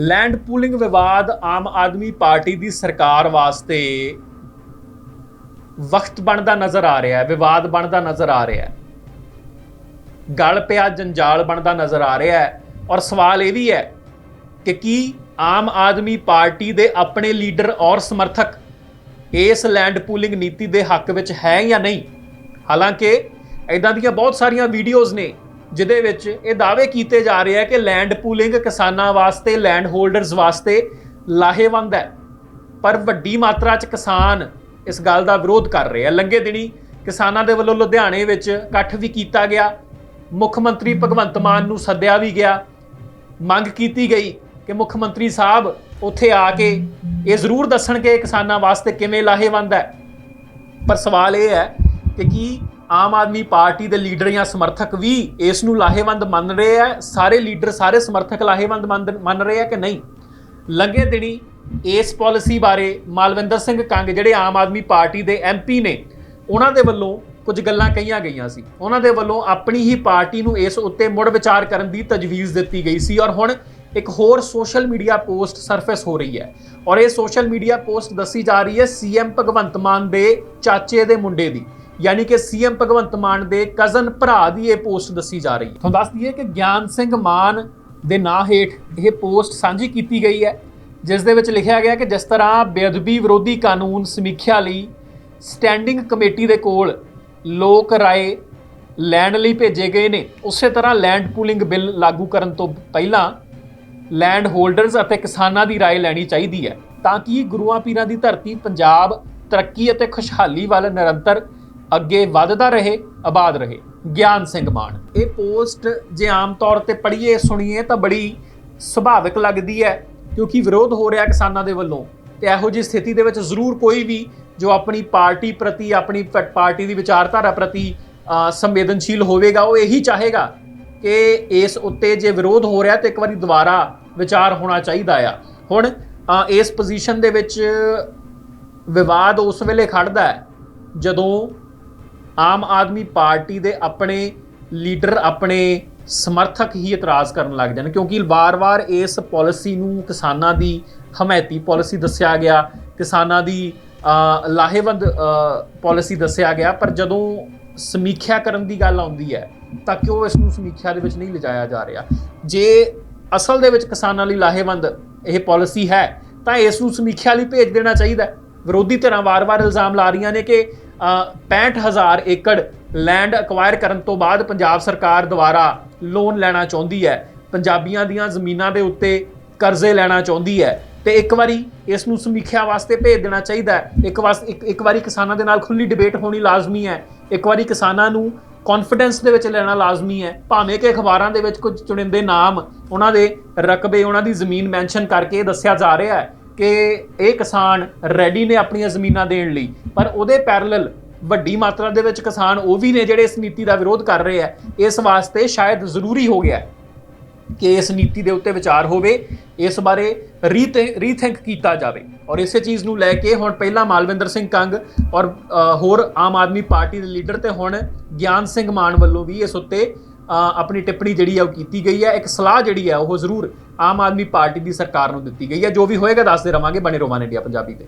Land pooling ਵਿਵਾਦ Aam Aadmi party ਦੀ ਸਰਕਾਰ ਵਾਸਤੇ ਵਕਤ ਬਣਦਾ ਨਜ਼ਰ ਆ ਰਿਹਾ ਹੈ, ਵਿਵਾਦ ਬਣਦਾ ਨਜ਼ਰ ਆ ਰਿਹਾ ਹੈ। ਗਲ ਪਿਆ, ਜੰਜਾਲ ਬਣਦਾ ਨਜ਼ਰ ਆ ਰਿਹਾ ਹੈ ਔਰ ਸਵਾਲ ਇਹ ਵੀ ਹੈ ਕਿ ਕੀ ਆਮ ਆਦਮੀ ਪਾਰਟੀ ਦੇ ਆਪਣੇ ਲੀਡਰ ਔਰ ਸਮਰਥਕ ਇਸ ਲੈਂਡ ਪੂਲਿੰਗ ਨੀਤੀ ਦੇ ਹੱਕ ਵਿੱਚ ਹੈ ਜਾਂ ਨਹੀਂ? ਹਾਲਾਂਕਿ ਇਦਾਂ ਦੀਆਂ ਬਹੁਤ ਸਾਰੀਆਂ ਵੀਡੀਓਜ਼ ਨੇ ਜਿਹਦੇ ਵਿੱਚ ਇਹ ਦਾਅਵੇ ਕੀਤੇ ਜਾ ਰਹੇ ਆ ਕਿ ਲੈਂਡ ਪੂਲਿੰਗ ਕਿਸਾਨਾਂ ਵਾਸਤੇ ਲੈਂਡ ਹੋਲਡਰਸ ਵਾਸਤੇ ਲਾਹੇਵੰਦ ਹੈ। ਪਰ ਵੱਡੀ ਮਾਤਰਾ 'ਚ ਕਿਸਾਨ ਇਸ ਗੱਲ ਦਾ ਵਿਰੋਧ ਕਰ ਰਹੇ ਆ। ਲੰਗੇ ਦਿਨੀ ਕਿਸਾਨਾਂ ਦੇ ਵੱਲੋਂ ਲੁਧਿਆਣੇ ਵਿੱਚ ਇਕੱਠ ਵੀ ਕੀਤਾ ਗਿਆ। ਮੁੱਖ ਮੰਤਰੀ ਭਗਵੰਤ ਮਾਨ ਨੂੰ ਸੱਦਿਆ ਵੀ ਗਿਆ। ਮੰਗ ਕੀਤੀ ਗਈ ਕਿ ਮੁੱਖ ਮੰਤਰੀ ਸਾਹਿਬ ਉੱਥੇ ਆ ਕੇ ਇਹ ਜ਼ਰੂਰ ਦੱਸਣ ਕਿ ਕਿਸਾਨਾਂ ਵਾਸਤੇ ਕਿਵੇਂ ਲਾਹੇਵੰਦ ਹੈ। ਪਰ ਸਵਾਲ ਇਹ ਹੈ ਕਿ ਕੀ ਆਮ ਆਦਮੀ ਪਾਰਟੀ ਦੇ ਲੀਡਰ ਜਾਂ ਸਮਰਥਕ ਵੀ ਇਸ ਨੂੰ ਲਾਹੇਵੰਦ ਮੰਨ ਰਹੇ ਆ? ਸਾਰੇ ਲੀਡਰ, ਸਾਰੇ ਸਮਰਥਕ ਲਾਹੇਵੰਦ ਮੰਨ ਰਹੇ ਆ ਕਿ ਨਹੀਂ? ਲੰਘੇ ਦਿਨੀ ਇਸ ਪਾਲਿਸੀ ਬਾਰੇ ਮਾਲਵਿੰਦਰ ਸਿੰਘ ਕੰਗ, ਜਿਹੜੇ ਆਮ ਆਦਮੀ ਪਾਰਟੀ ਦੇ ਐਮਪੀ ਨੇ, ਉਹਨਾਂ ਦੇ ਵੱਲੋਂ ਕੁਝ ਗੱਲਾਂ ਕਹੀਆਂ ਗਈਆਂ ਸੀ। ਉਹਨਾਂ ਦੇ ਵੱਲੋਂ ਆਪਣੀ ਹੀ ਪਾਰਟੀ ਨੂੰ ਇਸ ਉੱਤੇ ਮੁੜ ਵਿਚਾਰ ਕਰਨ ਦੀ ਤਜਵੀਜ਼ ਦਿੱਤੀ ਗਈ ਸੀ ਔਰ ਹੁਣ ਇੱਕ ਹੋਰ ਸੋਸ਼ਲ ਮੀਡੀਆ ਪੋਸਟ ਸਰਫੇਸ ਹੋ ਰਹੀ ਹੈ। ਔਰ ਇਹ ਸੋਸ਼ਲ ਮੀਡੀਆ ਪੋਸਟ ਦੱਸੀ ਜਾ ਰਹੀ ਹੈ ਸੀਐਮ ਭਗਵੰਤ ਮਾਨ ਦੇ ਚਾਚੇ ਦੇ ਮੁੰਡੇ ਦੀ। ਯਾਨੀ ਕਿ ਸੀਐਮ ਭਗਵੰਤ ਮਾਨ ਦੇ ਕਜ਼ਨ ਭਰਾ ਦੀ ਇਹ ਪੋਸਟ ਦੱਸੀ ਜਾ ਰਹੀ ਹੈ ਤੁਹਾਨੂੰ ਦੱਸ ਦਈਏ ਕਿ ਗਿਆਨ ਸਿੰਘ ਮਾਨ ਦੇ ਨਾਂ ਹੇਠ ਇਹ ਪੋਸਟ ਸਾਂਝੀ ਕੀਤੀ ਗਈ ਹੈ ਜਿਸ ਦੇ ਵਿੱਚ ਲਿਖਿਆ ਗਿਆ ਕਿ ਜਿਸ ਤਰ੍ਹਾਂ ਬੇਅਦਬੀ ਵਿਰੋਧੀ ਕਾਨੂੰਨ ਸਮੀਖਿਆ ਲਈ ਸਟੈਂਡਿੰਗ ਕਮੇਟੀ ਦੇ ਕੋਲ ਲੋਕ ਰਾਏ ਲੈਣ ਲਈ ਭੇਜੇ ਗਏ ਨੇ ਉਸੇ ਤਰ੍ਹਾਂ ਲੈਂਡ ਪੂਲਿੰਗ ਬਿੱਲ ਲਾਗੂ ਕਰਨ ਤੋਂ ਪਹਿਲਾਂ ਲੈਂਡ ਹੋਲਡਰਸ ਅਤੇ ਕਿਸਾਨਾਂ ਦੀ رائے ਲੈਣੀ ਚਾਹੀਦੀ ਹੈ ਤਾਂ ਕਿ ਗੁਰੂਆਂ ਪੀਰਾਂ ਦੀ ਧਰਤੀ ਪੰਜਾਬ ਤਰੱਕੀ ਅਤੇ ਖੁਸ਼ਹਾਲੀ ਵੱਲ ਨਿਰੰਤਰ ਅੱਗੇ ਵੱਧਦਾ ਰਹੇ, ਆਬਾਦ ਰਹੇ। ਗਿਆਨ ਸਿੰਘ ਮਾਨ। ਇਹ ਪੋਸਟ ਜੇ ਆਮ ਤੌਰ ਤੇ ਪੜ੍ਹੀਏ, ਸੁਣੀਏ ਤਾਂ ਬੜੀ ਸੁਭਾਵਿਕ ਲੱਗਦੀ ਹੈ, ਕਿਉਂਕਿ ਵਿਰੋਧ ਹੋ ਰਿਹਾ ਕਿਸਾਨਾਂ ਦੇ ਵੱਲੋਂ। ਤੇ ਇਹੋ ਜਿਹੀ ਸਥਿਤੀ ਦੇ ਵਿੱਚ ਜ਼ਰੂਰ ਕੋਈ ਵੀ ਜੋ ਆਪਣੀ ਪਾਰਟੀ ਪ੍ਰਤੀ, ਆਪਣੀ ਪ- ਪਾਰਟੀ ਦੀ ਵਿਚਾਰਧਾਰਾ ਪ੍ਰਤੀ ਸੰਵੇਦਨਸ਼ੀਲ ਹੋਵੇਗਾ, ਉਹ ਇਹੀ ਚਾਹੇਗਾ ਕਿ ਇਸ ਉੱਤੇ ਜੇ ਵਿਰੋਧ ਹੋ ਰਿਹਾ ਤੇ ਇੱਕ ਵਾਰੀ ਦੁਬਾਰਾ ਵਿਚਾਰ ਹੋਣਾ ਚਾਹੀਦਾ ਆ। ਹੁਣ ਇਸ ਪੋਜੀਸ਼ਨ ਦੇ ਵਿੱਚ ਵਿਵਾਦ ਉਸ ਵੇਲੇ ਖੜਦਾ ਹੈ, ਜਦੋਂ ਆਮ ਆਦਮੀ ਪਾਰਟੀ ਦੇ ਆਪਣੇ ਲੀਡਰ, ਆਪਣੇ ਸਮਰਥਕ ਹੀ ਇਤਰਾਜ਼ ਕਰਨ ਲੱਗ ਜਾਣ, ਕਿਉਂਕਿ ਵਾਰ-ਵਾਰ ਇਸ ਪਾਲਿਸੀ ਨੂੰ ਕਿਸਾਨਾਂ ਦੀ ਹਮਾਇਤੀ ਪਾਲਿਸੀ ਦੱਸਿਆ ਗਿਆ, ਕਿਸਾਨਾਂ ਦੀ ਲਾਹੇਵੰਦ ਪਾਲਿਸੀ ਦੱਸਿਆ ਗਿਆ, ਪਰ ਜਦੋਂ ਸਮੀਖਿਆ ਕਰਨ ਦੀ ਗੱਲ ਆਉਂਦੀ ਹੈ, ਤਾਂ ਕਿਉਂ ਇਸ ਨੂੰ ਸਮੀਖਿਆ ਦੇ ਵਿੱਚ ਨਹੀਂ ਲਿਜਾਇਆ ਜਾ ਰਿਹਾ? ਜੇ ਅਸਲ ਦੇ ਵਿੱਚ ਕਿਸਾਨਾਂ ਲਈ ਲਾਹੇਵੰਦ ਇਹ ਪਾਲਿਸੀ ਹੈ, ਤਾਂ ਇਸ ਨੂੰ ਸਮੀਖਿਆ ਲਈ ਭੇਜ ਦੇਣਾ ਚਾਹੀਦਾ ਵਿਰੋਧੀ ਧਿਰਾਂ ਵਾਰ-ਵਾਰ ਇਲਜ਼ਾਮ ਲਾ ਰਹੀਆਂ ਨੇ ਕਿ 65000 ਏਕੜ ਲੈਂਡ ਅਕਵਾਇਰ ਕਰਨ ਤੋਂ ਬਾਅਦ ਪੰਜਾਬ ਸਰਕਾਰ ਦੁਆਰਾ ਲੋਨ ਲੈਣਾ ਚਾਹੁੰਦੀ ਹੈ। ਪੰਜਾਬੀਆਂ ਦੀਆਂ ਜ਼ਮੀਨਾਂ ਦੇ ਉੱਤੇ ਕਰਜ਼ੇ ਲੈਣਾ ਚਾਹੁੰਦੀ ਹੈ। ਤੇ ਇੱਕ ਵਾਰੀ ਇਸ ਨੂੰ ਸਮੀਖਿਆ ਵਾਸਤੇ ਭੇਜ ਦੇਣਾ ਚਾਹੀਦਾ ਇੱਕ ਵਾਰ ਇੱਕ ਇੱਕ ਵਾਰੀ ਕਿਸਾਨਾਂ ਦੇ ਨਾਲ ਖੁੱਲੀ ਡਿਬੇਟ ਹੋਣੀ ਲਾਜ਼ਮੀ ਹੈ। ਇੱਕ ਵਾਰੀ ਕਿਸਾਨਾਂ ਨੂੰ ਕੌਨਫੀਡੈਂਸ ਦੇ ਵਿੱਚ ਲੈਣਾ ਲਾਜ਼ਮੀ ਹੈ। ਭਾਵੇਂ ਕਿ ਅਖਬਾਰਾਂ ਦੇ ਵਿੱਚ ਕੁਝ ਚੁਣਿੰਦੇ ਨਾਮ, ਉਹਨਾਂ ਦੇ ਰਕਬੇ, ਉਹਨਾਂ ਦੀ ਜ਼ਮੀਨ ਮੈਂਸ਼ਨ ਕਰਕੇ ਦੱਸਿਆ ਜਾ ਰਿਹਾ ਹੈ। ਕਿ ਇਹ ਕਿਸਾਨ ਰੈਡੀ ਨੇ ਆਪਣੀਆਂ ਜ਼ਮੀਨਾਂ ਦੇਣ ਲਈ, ਪਰ ਉਹਦੇ ਪੈਰਲਲ ਵੱਡੀ ਮਾਤਰਾ ਦੇ ਵਿੱਚ ਕਿਸਾਨ ਉਹ ਵੀ ਨੇ ਜਿਹੜੇ ਇਸ ਨੀਤੀ ਦਾ ਵਿਰੋਧ ਕਰ ਰਹੇ ਆ। ਇਸ ਵਾਸਤੇ ਸ਼ਾਇਦ ਜ਼ਰੂਰੀ ਹੋ ਗਿਆ ਕਿ ਇਸ ਨੀਤੀ ਦੇ ਉੱਤੇ ਵਿਚਾਰ ਹੋਵੇ, ਇਸ ਬਾਰੇ ਰੀਥਿੰਕ ਕੀਤਾ ਜਾਵੇ। ਔਰ ਇਸੇ ਚੀਜ਼ ਨੂੰ ਲੈ ਕੇ ਹੁਣ ਪਹਿਲਾਂ ਮਾਲਵਿੰਦਰ ਸਿੰਘ ਕੰਗ ਔਰ ਹੋਰ ਆਮ ਆਦਮੀ ਪਾਰਟੀ ਦੇ ਲੀਡਰ ਤੇ ਹੁਣ ਗਿਆਨ ਸਿੰਘ ਮਾਨ ਵੱਲੋਂ ਵੀ ਇਸ ਉੱਤੇ ਆਪਣੀ ਟਿੱਪਣੀ ਜਿਹੜੀ ਹੈ ਉਹ ਕੀਤੀ ਗਈ ਹੈ ਇੱਕ ਸਲਾਹ ਜਿਹੜੀ ਹੈ ਉਹ ਜ਼ਰੂਰ ਆਮ ਆਦਮੀ ਪਾਰਟੀ ਦੀ ਸਰਕਾਰ ਨੂੰ ਦਿੱਤੀ ਗਈ ਹੈ ਜੋ ਵੀ ਹੋਏਗਾ, ਦੱਸਦੇ ਰਵਾਂਗੇ। ਬਣੇ ਰੋਮਾਨ ਇੰਡੀਆ ਪੰਜਾਬੀ ਤੇ।